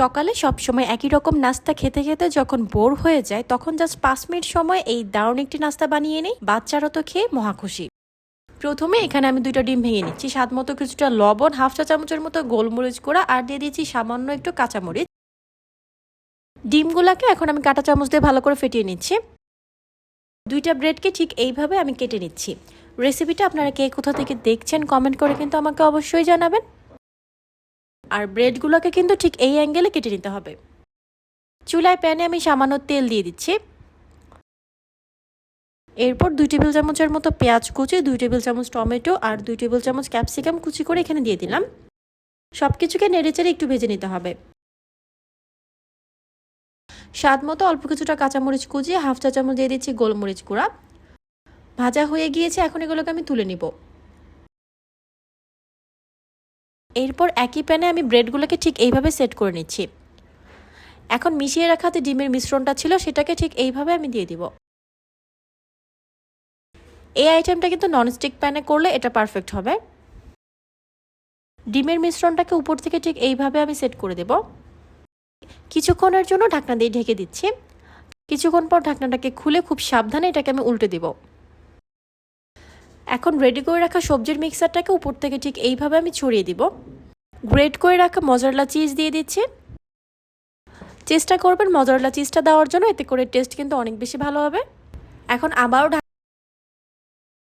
সকালে সবসময় একই রকম নাস্তা খেতে খেতে যখন বোর হয়ে যায়, তখন জাস্ট পাঁচ মিনিট সময় এই দারুণ একটি নাস্তা বানিয়ে নিই, বাচ্চারা তো খেয়ে মহা খুশি। প্রথমে এখানে আমি দুইটা ডিম ভেঙে নিচ্ছি, স্বাদ মতো কিছুটা লবণ, হাফ চা চামচের মতো গোলমরিচ গুঁড়া আর দিয়ে দিয়েছি সামান্য একটু কাঁচামরিচ। ডিমগুলাকে এখন আমি কাঁটা চামচ দিয়ে ভালো করে ফেটিয়ে নিচ্ছি। দুইটা ব্রেডকে ঠিক এইভাবে আমি কেটে নিচ্ছি। রেসিপিটা আপনারা কে কোথা থেকে দেখছেন কমেন্ট করে কিন্তু আমাকে অবশ্যই জানাবেন। আর ব্রেডগুলোকে কিন্তু ঠিক এই অ্যাঙ্গেলে কেটে নিতে হবে। চুলায় প্যানে আমি সামান্য তেল দিয়ে দিচ্ছি। এরপর দুই টেবিল চামচের মতো পেঁয়াজ কুচি, দুই টেবিল চামচ টমেটো আর দুই টেবিল চামচ ক্যাপসিকাম কুচি করে এখানে দিয়ে দিলাম। সব কিছুকে নেড়েচেড়ে একটু ভেজে নিতে হবে। স্বাদ মতো অল্প কিছুটা কাঁচামরিচ কুচিয়ে হাফ চা চামচ দিয়ে দিচ্ছি গোলমরিচ গুঁড়া। ভাজা হয়ে গিয়েছে, এখন এগুলোকে আমি তুলে নিব। এরপর একই প্যানে আমি ব্রেডগুলোকে ঠিক এইভাবে সেট করে নিচ্ছি। এখন মিশিয়ে রাখাতে ডিমের মিশ্রণটা ছিল, সেটাকে ঠিক এইভাবে আমি দিয়ে দিব। এই আইটেমটা কিন্তু ননস্টিক প্যানে করলে এটা পারফেক্ট হবে। ডিমের মিশ্রণটাকে উপর থেকে ঠিক এইভাবে আমি সেট করে দেব। কিছুক্ষণের জন্য ঢাকনা দিয়ে ঢেকে দিচ্ছি। কিছুক্ষণ পর ঢাকনাটাকে খুলে খুব সাবধানে এটাকে আমি উল্টে দিব। এখন রেডি করে রাখা সবজির মিক্সারটাকে উপর থেকে ঠিক এইভাবে আমি ছড়িয়ে দিব। গ্রেট করে রাখা মজারলা চিজ দিয়ে দিচ্ছি। চেষ্টা করবেন মজারলা চিজটা দেওয়ার জন্য এতে করে টেস্ট কিন্তু অনেক বেশি ভালো হবে। এখন আবারও